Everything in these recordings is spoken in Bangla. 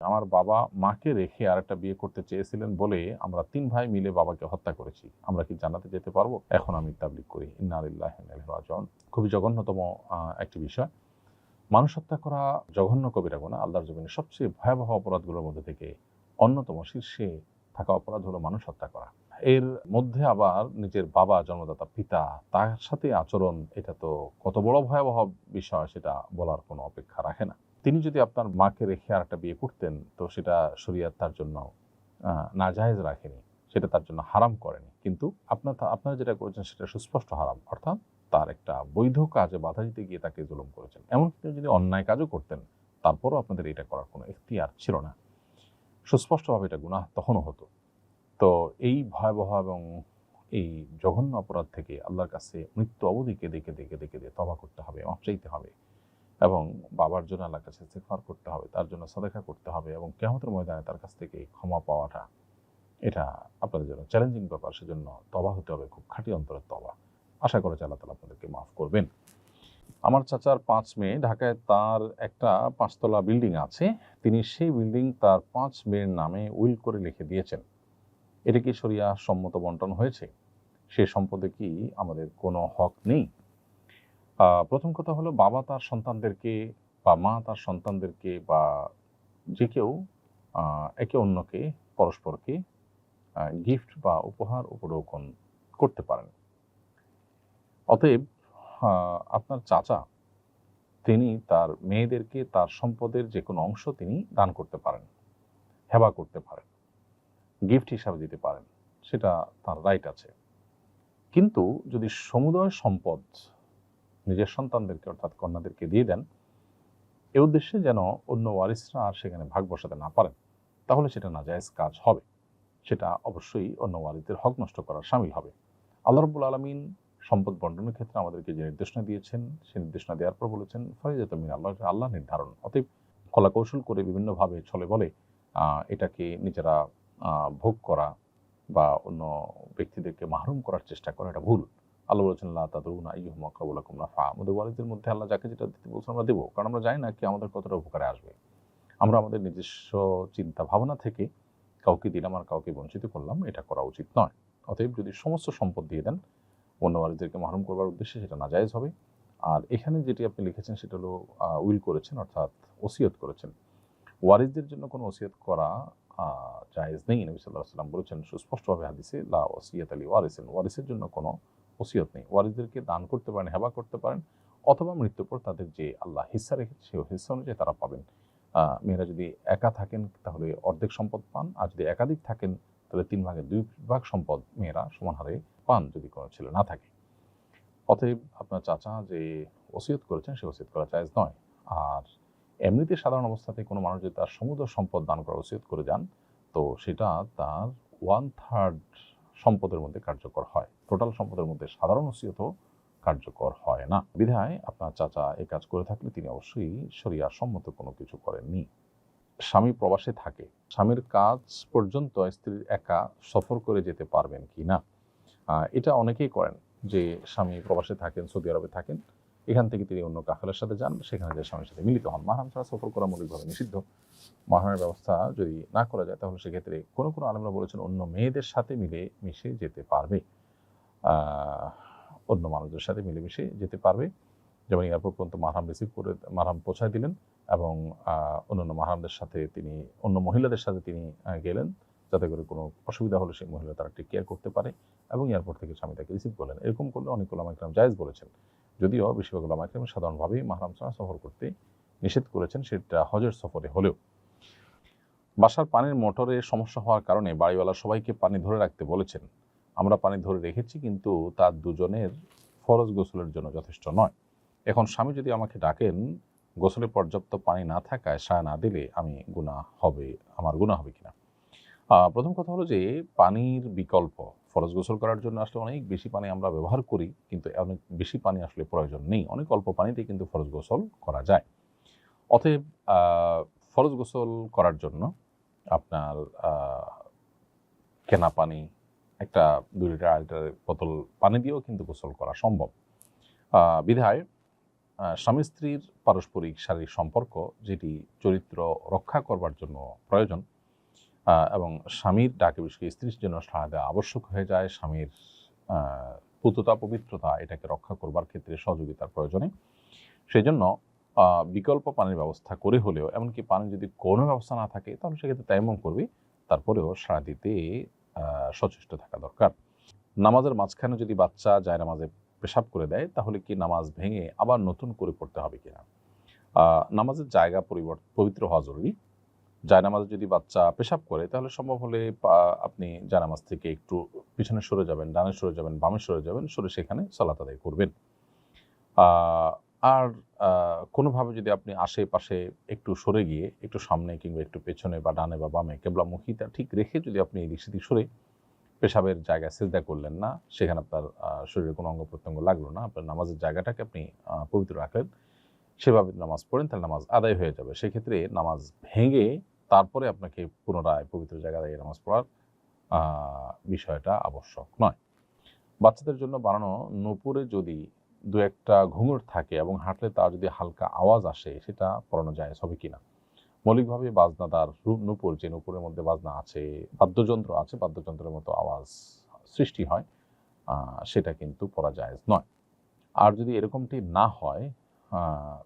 আমার বাবা মাকে রেখে আর একটা বিয়ে করতে চেয়েছিলেন বলে আমরা তিন ভাই মিলে বাবাকে হত্যা করেছি। আমরা কি জানাতে যেতে পারব? এখন আমি তাবলিক করি। ইন্নালিল্লাহ রাজন খুবই জঘন্যতম একটি বিষয়। মানুষ হত্যা করা জঘন্য কবিরা গুণা আল্লাহর জমিনে সবচেয়ে ভয়াবহ অপরাধগুলোর মধ্যে থেকে অন্যতম শীর্ষে থাকা অপরাধ হলো মানুষ হত্যা করা। এর মধ্যে আবার নিজের বাবা, জন্মদাতা, পিতা, তার সাথে আচরণ, এটা তো কত বড় ভয়াবহ বিষয়, সেটা বলার কোনো অপেক্ষা রাখে না। তিনি যদি আপনার মাকে রেখে আর একটা বিয়ে করতেন তো সেটা শরীয়ত তার জন্য নাজায়েজ রাখেনি সেটা তার জন্য হারাম করেনি কিন্তু আপনার আপনারা যেটা করেছেন সেটা সুস্পষ্ট হারাম অর্থাৎ তার একটা বৈধ কাজে বাধা দিতে গিয়ে তাকে জুলুম করেছেন এমনকি তিনি যদি অন্যায় কাজও করতেন তারপরও আপনাদের এটা করার কোনো এখতিয়ার ছিল না সুস্পষ্টভাবে এটা গুনাহ তখনও হতো তো এই ভয়াবহ এবং এই জঘন্য অপরাধ থেকে আল্লাহর কাছে মৃত্যু অবধি কেঁদে কেঁদে কেঁদে কেঁদে তবা করতে হবে মাপ চাইতে হবে এবং বাবার জন্য আল্লাহর কাছে ইস্তেগফার করতে হবে, তার জন্য সদেখা করতে হবে এবং কেমতের ময়দানে তার কাছ থেকে ক্ষমা পাওয়াটা, এটা আপনাদের জন্য চ্যালেঞ্জিং ব্যাপার। সেজন্য তবা হতে হবে, খুব খাঁটি অন্তরের তবা আশা করে আল্লাহ তালা আপনাদেরকে মাফ করবেন। আমার চাচার পাঁচ মেয়ে, ঢাকায় তার একটা পাঁচতলা বিল্ডিং আছে। তিনি সেই বিল্ডিং তার পাঁচ মেয়ের নামে উইল করে লিখে দিয়েছেন। এটা কি সরিয়া সম্মত বন্টন হয়েছে? সে সম্পদে কি আমাদের কোনো হক নেই? প্রথম কথা হলো বাবা তার সন্তানদেরকে বা মা তার সন্তানদেরকে বা যে কেউ একে অন্যকে, পরস্পরকে গিফট বা উপহার উপঢৌকন করতে পারেন। অতএব আপনার চাচা, তিনি তার মেয়েদেরকে, তার সম্পদের যে কোনো অংশ তিনি দান করতে পারেন হেবা করতে পারেন গিফট হিসাবে দিতে পারেন, সেটা তার রাইট আছে। কিন্তু যদি সমুদয় সম্পদ নিজের সন্তানদেরকে অর্থাৎ কন্যাদেরকে দিয়ে দেন, এ উদ্দেশ্যে যেন অন্য ওয়ারিসরা আর সেখানে ভাগ বসাতে না পারেন, তাহলে সেটা নাজায়েজ কাজ হবে। সেটা অবশ্যই অন্য ওয়ারিসদের হক নষ্ট করার সামিল হবে। আল্লাহ রব্বুল আলমিন সম্পদ বন্টনের ক্ষেত্রে আমাদেরকে যে নির্দেশনা দিয়েছেন, সেই নির্দেশনা দেওয়ার পর বলেছেন ফরিজাত মিন আল্লাহ আল্লাহ নির্ধারণ। অতএব কলা কৌশল করে বিভিন্নভাবে ছলে বলে এটাকে নিজেরা ভোগ করা বা অন্য ব্যক্তিদেরকে মাহরুম করার চেষ্টা করা এটা ভুল। আল্লাহ বলেছেন আল্লাহ তাদরুন আইয়ুহুম আকরাবুলাকুম নাফা আমাদের ওয়ারিসদের মধ্যে আল্লাহ যাকে যেটা দিতে বলছেন আমরা দেবো, কারণ আমরা জানি না কি আমাদের কতটা উপকারে আসবে। আমরা আমাদের নিজস্ব চিন্তা ভাবনা থেকে কাউকে দিলাম আর কাউকে বঞ্চিত করলাম, এটা করা উচিত নয়। অতএব যদি সমস্ত সম্পদ দিয়ে দেন অন্য ওয়ারিসদেরকে মাহরুম করবার উদ্দেশ্যে সেটা নাজায়েজ হবে। আর এখানে যেটি আপনি লিখেছেন সেটা হলো উইল করেছেন, অর্থাৎ ওসিয়ত করেছেন। ওয়ারিসদের জন্য কোনো ওসিয়ত করা জায়েজ নেই। নবী সাল্লাহ সাল্লাম বলেছেন সুস্পষ্টভাবে হাদিসে, লা ওসিয়ত আলী ওয়ারিসেন। ওয়ারিসের জন্য কোনো ওসিয়ত নেই। ওয়ারিসদেরকে দান করতে পারেন, হেবা করতে পারেন, অথবা মৃত্যুর পর তাদের যে আল্লাহ হিস্সা রেখেছে সেই হিস্সা অনুযায়ী তারা পাবেন। মেয়েরা যদি একা থাকেন তাহলে অর্ধেক সম্পদ পান, আর যদি একাধিক থাকেন তাহলে তিন ভাগে দুই ভাগ সম্পদ মেয়েরা সমান হারে পান যদি কোনো ছেলে না থাকে। অতএব আপনার চাচা যে ওসিয়ত করেছেন সে ওসিয়ত করা চাইজ নয়। আর এমনিতে সাধারণ অবস্থাতে কোনো মানুষ যদি তার সমুদ্র সম্পদ দান করা ওসিয়ত করে যান, তো সেটা তার ওয়ান থার্ড সম্পদের মধ্যে কার্যকর হয়। টোটাল সম্পদের মধ্যে সাধারণ ওসিয়ত কার্যকর হয় না। বিধায় আপনার চাচা এই কাজ করে থাকলে তিনি অবশ্যই শরিয়া সম্মত কোনো কিছু করেননি। স্বামী প্রবাসে থাকে। স্বামীর কাজ পর্যন্ত স্ত্রীর একা সফর করে যেতে পারবেন কি না এটা অনেকেই করেন যে স্বামী প্রবাসে থাকেন, সৌদি আরবে থাকেন। এখান থেকে তিনি অন্য কাফেলার সাথে যান, সেখানে যে স্বামীর সাথে মিলিত হন। মাহারাম ছাড়া সফর করা মৌলিকভাবে নিষিদ্ধ। মাহারামের ব্যবস্থা যদি না করা যায়, তাহলে সেক্ষেত্রে কোনো কোনো আলমরা বলেছেন অন্য মেয়েদের সাথে মিলে মিশে যেতে পারবে। অন্য মানুষদের সাথে মিলেমিশে যেতে পারবে। যেমন এয়ারপোর্ট পর্যন্ত মাহারাম রিসিভ করে মাহারাম পৌঁছায় দিলেন এবং অন্যান্য মাহারামদের সাথে তিনি, অন্য মহিলাদের সাথে তিনি গেলেন। যাতে করে কোনো অসুবিধা হলে সেই মহিলা তারা টেক কেয়ার করতে পারে এবং এয়ারপোর্ট থেকে স্বামী তাকে রিসিভ করলেন। এরকম করলে অনেক ওলামা ইকরাম জায়েজ বলেছেন। যদিও বেশিরভাগ ওলামা ইকরাম সাধারণভাবেই মাহরাম ছাড়া সফর করতে নিষেধ করেছেন, সেটা হজের সফরে হলেও। বাসার পানির মোটরে সমস্যা হওয়ার কারণে বাড়িওয়ালা সবাইকে পানি ধরে রাখতে বলেছেন। আমরা পানি ধরে রেখেছি, কিন্তু তার দুজনের ফরজ গোসলের জন্য যথেষ্ট নয়। এখন স্বামী যদি আমাকে ডাকেন, গোসলে পর্যাপ্ত পানি না থাকায় সায় না দিলে আমি গুণা হবে, আমার গুণা হবে কিনা? প্রথম কথা হলো যে পানির বিকল্প, ফরজ গোসল করার জন্য আসলে অনেক বেশি পানি আমরা ব্যবহার করি, কিন্তু অনেক বেশি পানি আসলে প্রয়োজন নেই। অনেক অল্প পানিতে কিন্তু ফরজ গোসল করা যায়। অতএব ফরজ গোসল করার জন্য আপনার কেনা পানি, একটা দুই লিটার, আড়াই লিটার বোতল পানি দিয়েও কিন্তু গোসল করা সম্ভব। বিধায় স্বামী স্ত্রীর পারস্পরিক শারীরিক সম্পর্ক, যেটি চরিত্র রক্ষা করবার জন্য প্রয়োজন এবং স্বামীর ডাকে বিষয়ে স্ত্রীর জন্য সাড়া দেওয়া আবশ্যক হয়ে যায়। স্বামীর পুততা, পবিত্রতা এটাকে রক্ষা করবার ক্ষেত্রে সহযোগিতার প্রয়োজনে। সেই জন্য বিকল্প পানির ব্যবস্থা করে হলেও, এমনকি পানি যদি কোনো ব্যবস্থা না থাকে, তাহলে সেক্ষেত্রে তাইমম করবে, তারপরেও সাড়া দিতে সচেষ্ট থাকা দরকার। নামাজের মাঝখানে যদি বাচ্চা যায় নামাজে পেশাব করে দেয়, তাহলে কি নামাজ ভেঙে আবার নতুন করে পড়তে হবে কিনা? নামাজের জায়গা পরিবর্তন পবিত্র হওয়া জরুরি। জায়নামাজে যদি বাচ্চা পেশাব করে তাহলে সম্ভব হলে আপনি জায়নামাজ থেকে একটু পিছনে সরে যাবেন ডানে সরে যাবেন বামে সরে যাবেন সরে সেখানে সালাত আদায় করবেন। আর কোনোভাবে যদি আপনি আশেপাশে একটু সরে গিয়ে একটু সামনে কিংবা একটু পেছনে বা ডানে বা বামে কেবলামুখীটা ঠিক রেখে যদি আপনি এদিক সেদিক সরে পেশাবের জায়গায় সেজদা করলেন না সেখানে আপনার আহ, শরীরের কোনো অঙ্গ প্রত্যঙ্গ লাগল না আপনার নামাজের জায়গাটাকে আপনি পবিত্র রাখলেন সেভাবে নামাজ পড়েন তাহলে নামাজ আদায় হয়ে যাবে। সেক্ষেত্রে নামাজ ভেঙে তারপরে আপনাকে পুনরায় পবিত্র জায়গায় দাঁড়িয়ে নামাজ পড়ার বিষয়টা আবশ্যক নয়। বাচ্চাদের জন্য বানানো নূপুরে যদি দু একটা ঘুঙুর থাকে এবং হাঁটলে তার যদি হালকা আওয়াজ আসে, সেটা পড়ানো যায় হবে কিনা? মৌলিকভাবে বাজনাদার রূপ নূপুর, যে নূপুরের মধ্যে বাজনা আছে, বাদ্যযন্ত্র আছে, বাদ্যযন্ত্রের মতো আওয়াজ সৃষ্টি হয় সেটা কিন্তু পড়া যায় নয়। আর যদি এরকমটি না হয়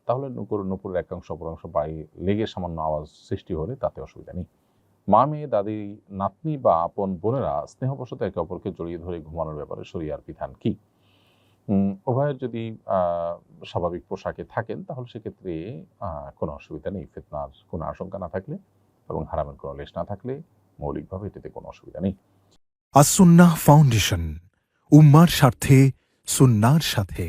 তাহলে নুপুর নুপুরের একাংশ অপরাংশ বাড়ি লেগে সামান্য আওয়াজ সৃষ্টি হলে তাতে অসুবিধা নেই। মা, মেয়ে, দাদি, নাতনি বা আপন বোনেরা স্নেহবশত একে অপরকে জড়িয়ে ধরে ঘুমানোর ব্যাপারে শরিয়ার বিধান কি? উভয়ের যদি স্বাভাবিক পোশাকে থাকেন, তাহলে সেক্ষেত্রে কোনো অসুবিধা নেই। ফেতনার কোনো আশঙ্কা না থাকলে এবং হারামের কোনো লেশ না থাকলে মৌলিকভাবে এটিতে কোনো অসুবিধা নেই। আসুন্নাহ ফাউন্ডেশন, উম্মার স্বার্থে, সুন্নার সাথে।